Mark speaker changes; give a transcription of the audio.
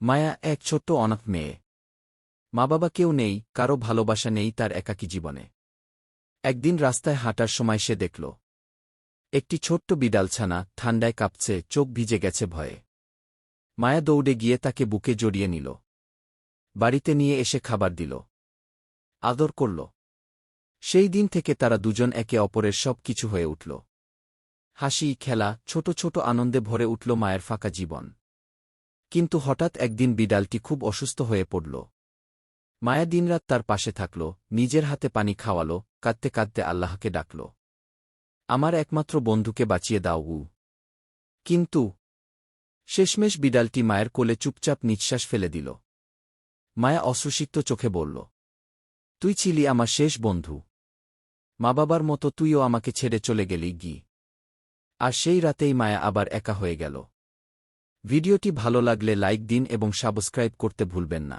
Speaker 1: মায়া এক ছোট্ট অনাথ মেয়ে। মা বাবা কেউ নেই, কারও ভালোবাসা নেই তার একাকী জীবনে। একদিন রাস্তায় হাঁটার সময় সে দেখল, একটি ছোট্ট বিড়ালছানা ঠান্ডায় কাঁপছে, চোখ ভিজে গেছে ভয়ে। মায়া দৌড়ে গিয়ে তাকে বুকে জড়িয়ে নিল। বাড়িতে নিয়ে এসে খাবার দিল। আদর করল। সেই দিন থেকে তারা দুজন একে অপরের সব কিছু হয়ে উঠল। হাসি, খেলা, ছোট ছোট আনন্দে ভরে উঠল মায়ের ফাঁকা জীবন। কিন্তু হঠাৎ একদিন বিড়ালটি খুব অসুস্থ হয়ে পড়ল। মায়া দিনরাত তার পাশে থাকল, নিজের হাতে পানি খাওয়াল, কাঁদতে কাঁদতে আল্লাহকে ডাকল। আমার একমাত্র বন্ধুকে বাঁচিয়ে দাও, উ। কিন্তু শেষমেশ বিড়ালটি মায়ের কোলে চুপচাপ নিঃশ্বাস ফেলে দিল। মায়া অশ্রুসিক্ত চোখে বলল, তুই ছিলি আমার শেষ বন্ধু। মা বাবার মতো তুইও আমাকে ছেড়ে চলে গেলি, গি। আর সেই রাতেই মায়া আবার একা হয়ে গেল। ভিডিওটি ভালো লাগলে লাইক দিন এবং সাবস্ক্রাইব করতে ভুলবেন না।